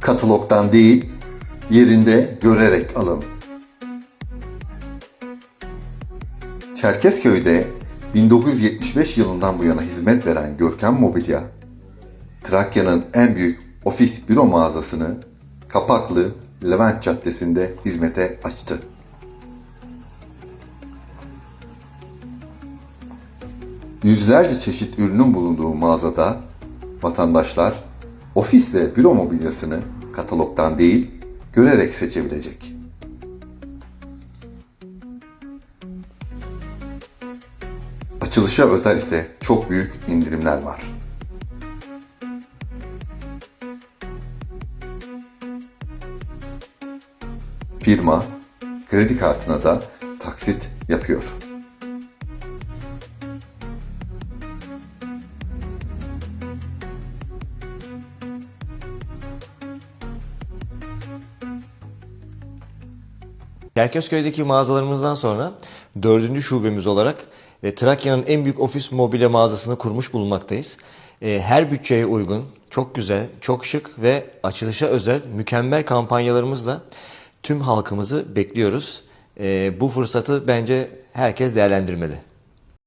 katalogdan değil, yerinde görerek alın. Çerkezköy'de 1975 yılından bu yana hizmet veren Görkem Mobilya, Trakya'nın en büyük ofis büro mağazasını Kapaklı Levent Caddesi'nde hizmete açtı. Yüzlerce çeşit ürünün bulunduğu mağazada vatandaşlar ofis ve büro mobilyasını katalogdan değil, görerek seçebilecek. Açılışa özel ise çok büyük indirimler var. Firma kredi kartına da taksit yapıyor. Çerkezköy'deki mağazalarımızdan sonra dördüncü şubemiz olarak ve Trakya'nın en büyük ofis mobilya mağazasını kurmuş bulunmaktayız. Ee, Her bütçeye uygun, çok güzel, çok şık ve açılışa özel mükemmel kampanyalarımızla tüm halkımızı bekliyoruz. Ee, Bu fırsatı bence herkes değerlendirmeli.